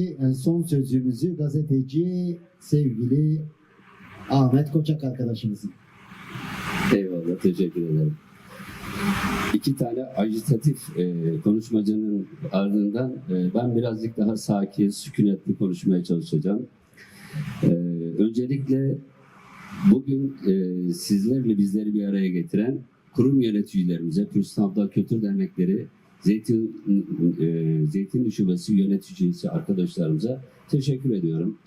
En son sözümüzü gazeteci sevgili Ahmet Koçak arkadaşımızın. Eyvallah, teşekkür ederim. İki tane agitatif e, konuşmacının ardından e, ben birazcık daha sakin, sükunetli konuşmaya çalışacağım. E, öncelikle bugün e, sizlerle bizleri bir araya getiren kurum yöneticilerimize, Pürsünabla Kültür Dernekleri, Zeytin, e, Zeytinli Şubesi yöneticisi arkadaşlarımıza teşekkür ediyorum.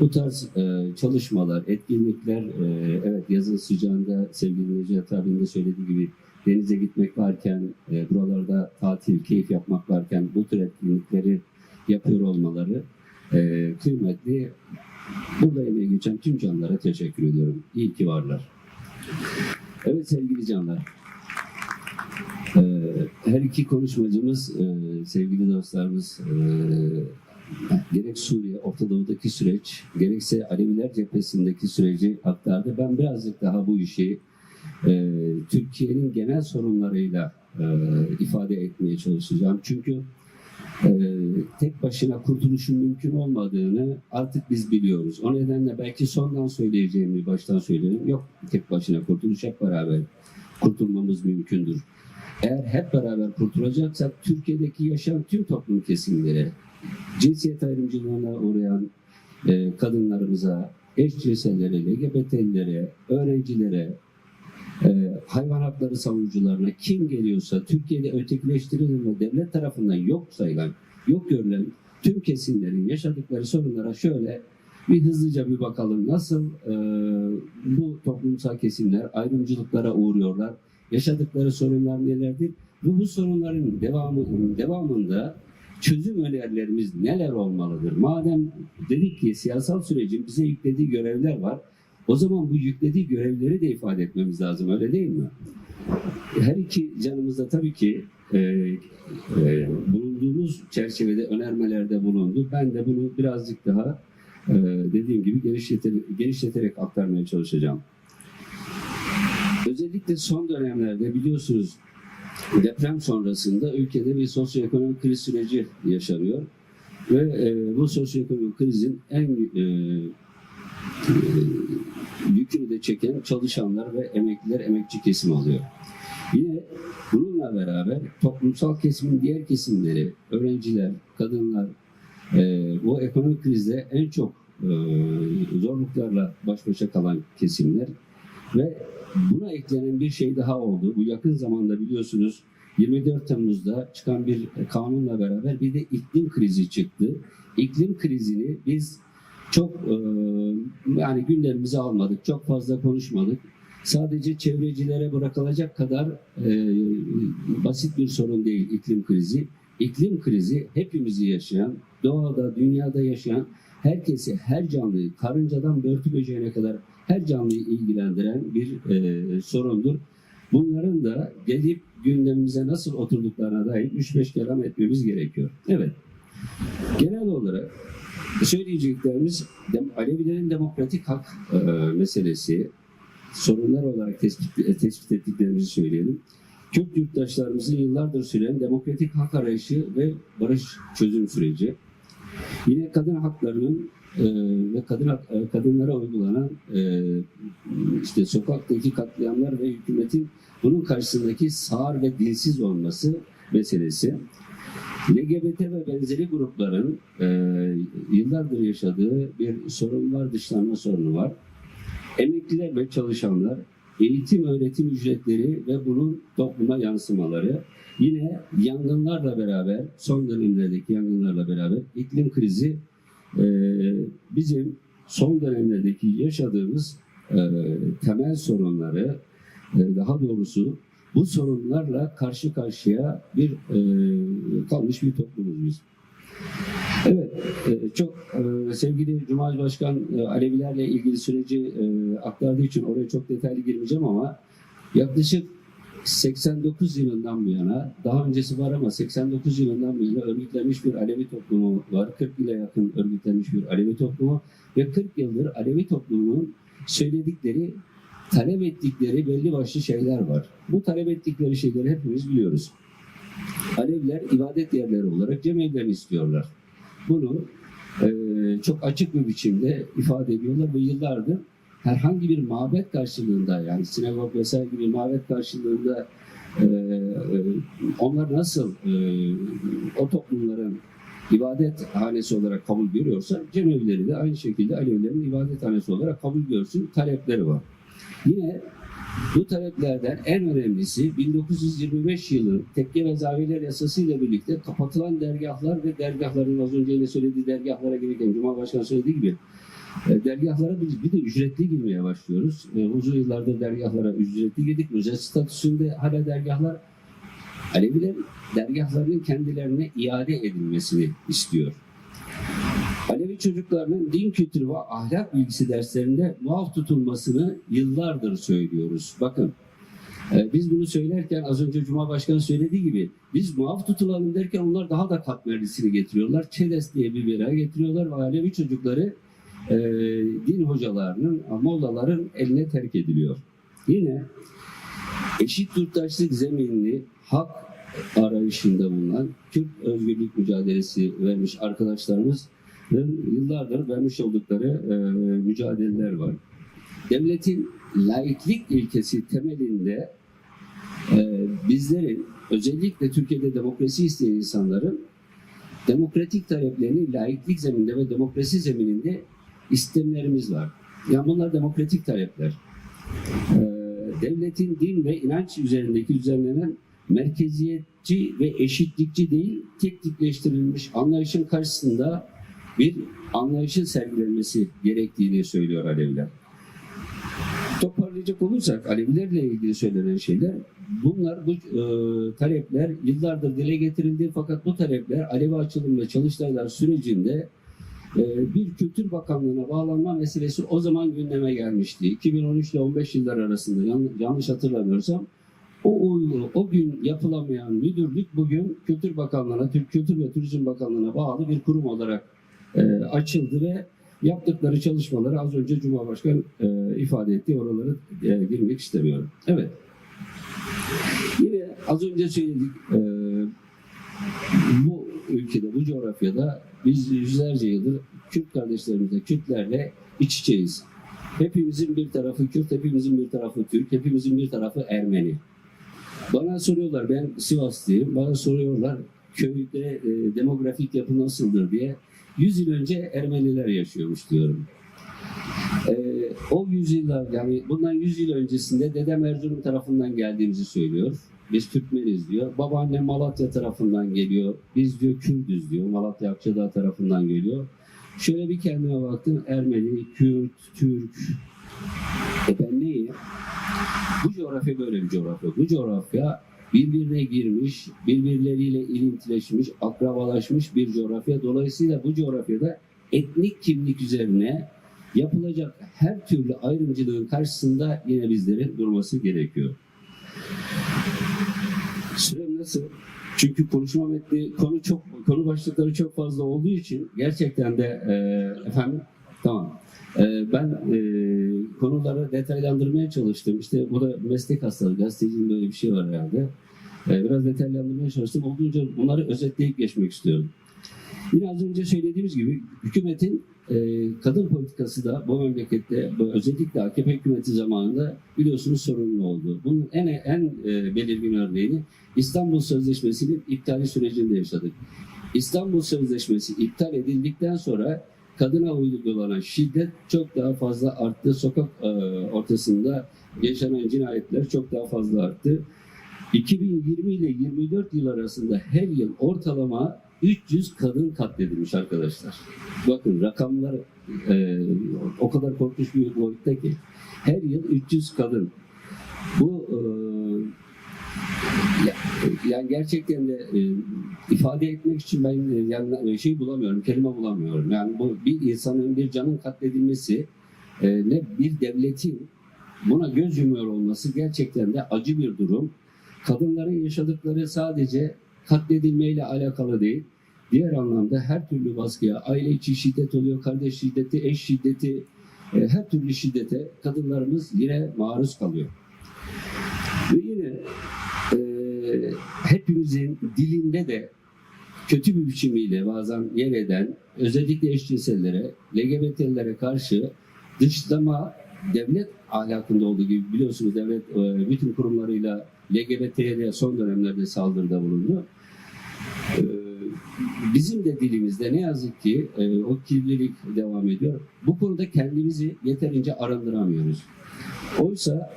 Bu tarz e, çalışmalar, etkinlikler, e, evet yazın sıcağında sevgili Necdet abinin de söylediği gibi denize gitmek varken, e, buralarda tatil, keyif yapmak varken bu tür etkinlikleri yapıyor olmaları e, kıymetli. Burada emeği geçen tüm canlara teşekkür ediyorum. İyi ki varlar. Evet sevgili canlar. E, her iki konuşmacımız, e, sevgili dostlarımız, e, gerek Suriye, Orta Doğu'daki süreç, gerekse Aleviler cephesindeki süreci aktardı. Ben birazcık daha bu işi e, Türkiye'nin genel sorunlarıyla ifade etmeye çalışacağım. Çünkü tek başına kurtuluşun mümkün olmadığını artık biz biliyoruz. O nedenle belki sondan söyleyeceğimi baştan söyleyelim. Yok tek başına kurtuluş hep beraber kurtulmamız mümkündür. Eğer hep beraber kurtulacaksak Türkiye'deki yaşayan tüm toplum kesimleri, cinsiyet ayrımcılığına uğrayan e, kadınlarımıza, eşcinsellere, LGBT'lilere, öğrencilere, e, hayvan hakları savunucularına kim geliyorsa Türkiye'de ötekileştirilen ve devlet tarafından yok sayılan, yok görülen tüm kesimlerin yaşadıkları sorunlara şöyle bir hızlıca bir bakalım. Nasıl e, bu toplumsal kesimler ayrımcılıklara uğruyorlar? Yaşadıkları sorunlar nelerdir? Ve bu sorunların devamı, devamında çözüm önerilerimiz neler olmalıdır? Madem dedik ki siyasal sürecin bize yüklediği görevler var. O zaman bu yüklediği görevleri de ifade etmemiz lazım öyle değil mi? Her iki canımızda tabii ki e, e, bulunduğumuz çerçevede önermelerde bulundu. Ben de bunu birazcık daha e, dediğim gibi genişleterek, genişleterek aktarmaya çalışacağım. Özellikle son dönemlerde biliyorsunuz deprem sonrasında ülkede bir sosyoekonomik kriz süreci yaşanıyor. Ve e, bu sosyoekonomik krizin en e, e, yükünü de çeken çalışanlar ve emekliler, emekçi kesim oluyor. Yine bununla beraber toplumsal kesimin diğer kesimleri, öğrenciler, kadınlar, e, bu ekonomik krizde en çok e, zorluklarla baş başa kalan kesimler ve buna eklenen bir şey daha oldu. Bu yakın zamanda biliyorsunuz 24 Temmuz'da çıkan bir kanunla beraber bir de iklim krizi çıktı. İklim krizini biz çok e, yani gündemimize almadık, çok fazla konuşmadık. Sadece çevrecilere bırakılacak kadar e, basit bir sorun değil iklim krizi. İklim krizi hepimizi yaşayan, doğada, dünyada yaşayan herkesi, her canlıyı, karıncadan börtü böceğine kadar her canlıyı ilgilendiren bir e, sorundur. Bunların da gelip gündemimize nasıl oturduklarına dair 3-5 kelam etmemiz gerekiyor. Evet, genel olarak söyleyeceklerimiz Alevilerin demokratik hak e, meselesi, sorunlar olarak tespit, e, tespit ettiklerimizi söyleyelim. Kürt yurttaşlarımızın yıllardır süren demokratik hak arayışı ve barış çözüm süreci. Yine kadın haklarının e, ve kadın e, kadınlara uygulanan e, işte sokaktaki katliamlar ve hükümetin bunun karşısındaki sağır ve dilsiz olması meselesi. LGBT ve benzeri grupların e, yıllardır yaşadığı bir sorun var, dışlanma sorunu var. Emekliler ve çalışanlar, eğitim öğretim ücretleri ve bunun topluma yansımaları, yine yangınlarla beraber, son dönemlerdeki yangınlarla beraber iklim krizi e, bizim son dönemlerdeki yaşadığımız e, temel sorunları, e, daha doğrusu bu sorunlarla karşı karşıya bir e, kalmış bir toplumuz biz. Evet, e, çok e, sevgili Cumali Başkan e, Alevilerle ilgili süreci aktardığı için oraya çok detaylı girmeyeceğim ama yaklaşık 89 yılından bu yana, daha öncesi var ama 89 yılından bu yana örgütlenmiş bir Alevi toplumu var. 40 yıla yakın örgütlenmiş bir Alevi toplumu ve 40 yıldır Alevi toplumunun söyledikleri talep ettikleri belli başlı şeyler var. Bu talep ettikleri şeyleri hepimiz biliyoruz. Aleviler ibadet yerleri olarak cemevlerini istiyorlar. Bunu e, çok açık bir biçimde ifade ediyorlar ve yıllardır herhangi bir mabet karşılığında yani sinagog vesaire gibi mabet karşılığında e, e, onlar nasıl e, o toplumların ibadet hanesi olarak kabul görüyorsa Cemevileri de aynı şekilde Alevilerin ibadet hanesi olarak kabul görsün talepleri var. Yine bu taleplerden en önemlisi 1925 yılı tekke ve zaviyeler yasası ile birlikte kapatılan dergahlar ve dergahların az önce yine söylediği dergahlara girerken Cuma Başkanı söylediği gibi e, dergahlara biz bir de ücretli girmeye başlıyoruz. E, uzun yıllardır dergahlara ücretli girdik. Özel statüsünde hala dergahlar Aleviler dergahlarının kendilerine iade edilmesini istiyor. Alevi çocuklarının din kültürü ve ahlak bilgisi derslerinde muaf tutulmasını yıllardır söylüyoruz. Bakın e, biz bunu söylerken az önce Cuma Başkanı söylediği gibi biz muaf tutulalım derken onlar daha da katmerlisini getiriyorlar. Çeles diye bir bela getiriyorlar ve Alevi çocukları e, din hocalarının, mollaların eline terk ediliyor. Yine eşit yurttaşlık zeminli hak arayışında bulunan Kürt özgürlük mücadelesi vermiş arkadaşlarımız yıllardır vermiş oldukları e, mücadeleler var. Devletin laiklik ilkesi temelinde e, bizlerin özellikle Türkiye'de demokrasi isteyen insanların demokratik taleplerini laiklik zemininde ve demokrasi zemininde istemlerimiz var. Yani bunlar demokratik talepler. E, devletin din ve inanç üzerindeki düzenlenen merkeziyetçi ve eşitlikçi değil, tek tipleştirilmiş anlayışın karşısında bir anlayışın sergilenmesi gerektiğini söylüyor Aleviler. Toparlayacak olursak Alevilerle ilgili söylenen şeyler bunlar bu e, talepler yıllardır dile getirildi fakat bu talepler Alevi açılım ve çalıştaylar sürecinde bir Kültür Bakanlığı'na bağlanma meselesi o zaman gündeme gelmişti. 2013 ile 15 yıllar arasında yan- yanlış hatırlamıyorsam o, o, gün yapılamayan müdürlük bugün Kültür Bakanlığı'na, Kültür ve Turizm Bakanlığı'na bağlı bir kurum olarak e, açıldı ve yaptıkları çalışmaları az önce Cuma Başkan e, ifade etti. Oraları e, girmek istemiyorum. Evet. Yine az önce söyledik e, bu ülkede, bu coğrafyada biz yüzlerce yıldır Kürt kardeşlerimizle, Kürtlerle iç içeyiz. Hepimizin bir tarafı Kürt, hepimizin bir tarafı Türk, hepimizin bir tarafı Ermeni. Bana soruyorlar, ben Sivaslıyım, bana soruyorlar köyde e, demografik yapı nasıldır diye. 100 yıl önce Ermeniler yaşıyormuş diyorum. E, o yüzyıllar yani bundan 100 yıl öncesinde dedem Erzurum tarafından geldiğimizi söylüyor. Biz Türkmeniz diyor. Babaannem Malatya tarafından geliyor. Biz diyor Kürdüz diyor. Malatya Akçadağ tarafından geliyor. Şöyle bir kendime baktım. Ermeni, Kürt, Türk. E ben neyim? Bu coğrafya böyle bir coğrafya. Bu coğrafya birbirine girmiş, birbirleriyle ilintileşmiş, akrabalaşmış bir coğrafya. Dolayısıyla bu coğrafyada etnik kimlik üzerine yapılacak her türlü ayrımcılığın karşısında yine bizlerin durması gerekiyor. Nasıl? Çünkü konuşma metni konu çok konu başlıkları çok fazla olduğu için gerçekten de e, efendim tamam. E, ben e, konuları detaylandırmaya çalıştım. İşte bu da meslek hastalığı. Gazeteciliğin böyle bir şey var herhalde. E, biraz detaylandırmaya çalıştım. Olduğunca bunları özetleyip geçmek istiyorum. Yine az önce söylediğimiz gibi hükümetin e, kadın politikası da bu memlekette özellikle AKP hükümeti zamanında biliyorsunuz sorunlu oldu. Bunun en en e, belirgin örneğini İstanbul Sözleşmesi'nin iptali sürecinde yaşadık. İstanbul Sözleşmesi iptal edildikten sonra kadına uygulanan şiddet çok daha fazla arttı. Sokak e, ortasında yaşanan cinayetler çok daha fazla arttı. 2020 ile 24 yıl arasında her yıl ortalama 300 kadın katledilmiş arkadaşlar. Bakın rakamlar e, o kadar korkunç bir boyutta ki. Her yıl 300 kadın. Bu e, ya- yani gerçekten de e, ifade etmek için ben e, yani şey bulamıyorum, kelime bulamıyorum. Yani bu bir insanın bir canın katledilmesi e, ne bir devletin buna göz yumuyor olması gerçekten de acı bir durum. Kadınların yaşadıkları sadece katledilmeyle alakalı değil. Diğer anlamda her türlü baskıya, aile içi şiddet oluyor, kardeş şiddeti, eş şiddeti, e, her türlü şiddete kadınlarımız yine maruz kalıyor. Ve yine e, hepimizin dilinde de kötü bir biçimiyle bazen yer eden özellikle eşcinsellere, LGBT'lere karşı dışlama devlet ahlakında olduğu gibi biliyorsunuz devlet e, bütün kurumlarıyla LGBT'ye son dönemlerde saldırıda bulundu. E, Bizim de dilimizde ne yazık ki e, o kirlilik devam ediyor. Bu konuda kendimizi yeterince arındıramıyoruz. Oysa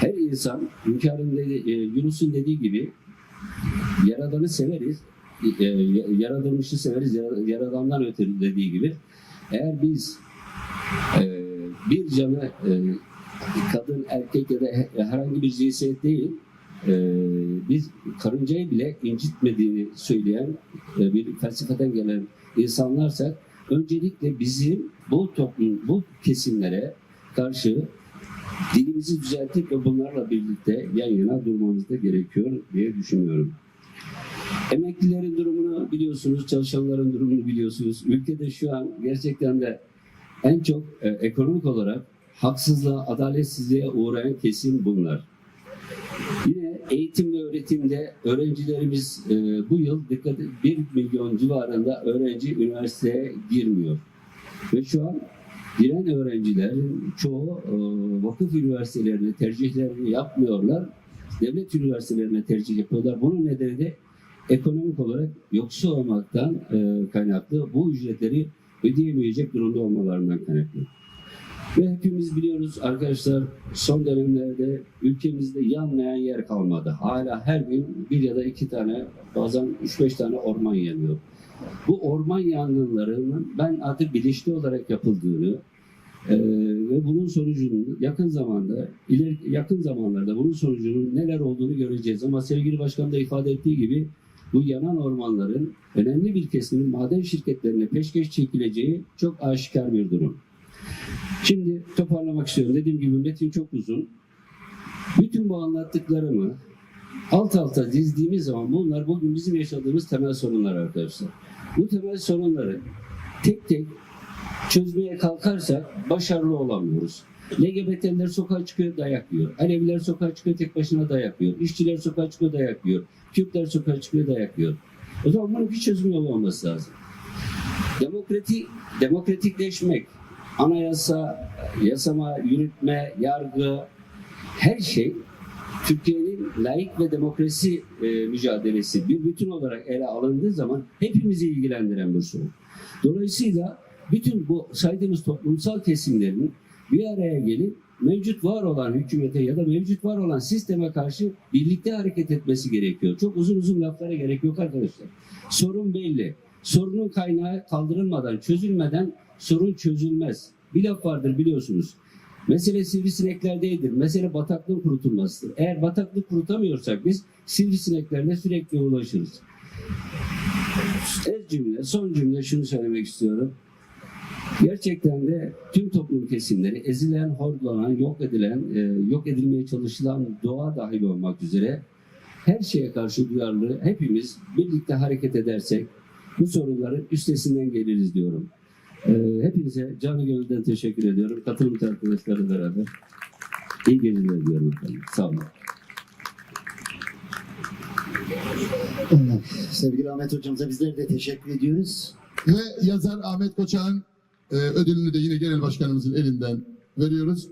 her insan Hünkâr'ın dedi, e, Yunus'un dediği gibi Yaradan'ı severiz, e, yaratılmışı severiz, yara- Yaradan'dan ötürü dediği gibi. Eğer biz e, bir canı kadın, erkek ya da he- herhangi bir cinsiyet değil, e, biz karıncayı bile incitmediğini söyleyen e, bir felsefeden gelen insanlarsak öncelikle bizim bu toplum, bu kesimlere karşı dilimizi düzeltip ve bunlarla birlikte yan yana durmamız da gerekiyor diye düşünüyorum. Emeklilerin durumunu biliyorsunuz, çalışanların durumunu biliyorsunuz. Ülkede şu an gerçekten de en çok e, ekonomik olarak haksızlığa, adaletsizliğe uğrayan kesim bunlar. Yine eğitim ve öğretimde öğrencilerimiz e, bu yıl dikkat 1 milyon civarında öğrenci üniversiteye girmiyor. Ve şu an giren öğrencilerin çoğu e, vakıf üniversitelerine tercihlerini yapmıyorlar. Devlet üniversitelerine tercih yapıyorlar. Bunun nedeni de ekonomik olarak yoksul olmaktan e, kaynaklı. Bu ücretleri ödeyemeyecek durumda olmalarından kaynaklı. Ve hepimiz biliyoruz arkadaşlar son dönemlerde ülkemizde yanmayan yer kalmadı. Hala her gün bir ya da iki tane bazen üç beş tane orman yanıyor. Bu orman yangınlarının ben artık bilinçli olarak yapıldığını e, ve bunun sonucunun yakın zamanda ileri, yakın zamanlarda bunun sonucunun neler olduğunu göreceğiz. Ama sevgili başkan da ifade ettiği gibi bu yanan ormanların önemli bir kesimin maden şirketlerine peşkeş çekileceği çok aşikar bir durum. Şimdi toparlamak istiyorum. Dediğim gibi metin çok uzun. Bütün bu anlattıklarımı alt alta dizdiğimiz zaman bunlar bugün bizim yaşadığımız temel sorunlar arkadaşlar. Bu temel sorunları tek tek çözmeye kalkarsak başarılı olamıyoruz. LGBT'ler sokağa çıkıyor dayak yiyor. Aleviler sokağa çıkıyor tek başına dayak yiyor. İşçiler sokağa çıkıyor dayak yiyor. Kürtler sokağa çıkıyor dayak yiyor. O zaman bunun bir çözüm yolu olması lazım. Demokratik, demokratikleşmek, anayasa, yasama, yürütme, yargı, her şey Türkiye'nin layık ve demokrasi e, mücadelesi bir bütün olarak ele alındığı zaman hepimizi ilgilendiren bir sorun. Dolayısıyla bütün bu saydığımız toplumsal kesimlerin bir araya gelip mevcut var olan hükümete ya da mevcut var olan sisteme karşı birlikte hareket etmesi gerekiyor. Çok uzun uzun laflara gerek yok arkadaşlar. Sorun belli. Sorunun kaynağı kaldırılmadan, çözülmeden sorun çözülmez. Bir laf vardır biliyorsunuz. Mesele sivrisineklerdeydir. Mesele bataklığın kurutulmasıdır. Eğer bataklık kurutamıyorsak biz sivrisineklerle sürekli ulaşırız. Ez cümle, son cümle şunu söylemek istiyorum. Gerçekten de tüm toplum kesimleri ezilen, horlanan, yok edilen, e, yok edilmeye çalışılan doğa dahil olmak üzere her şeye karşı duyarlı hepimiz birlikte hareket edersek bu sorunların üstesinden geliriz diyorum. E, hepinize canı gönülden teşekkür ediyorum. Katılımcı arkadaşlarla beraber iyi geceler diyorum efendim. Sağ olun. Sevgili Ahmet hocamıza bizler de teşekkür ediyoruz. Ve yazar Ahmet Koçak'ın e, ödülünü de yine genel başkanımızın elinden veriyoruz.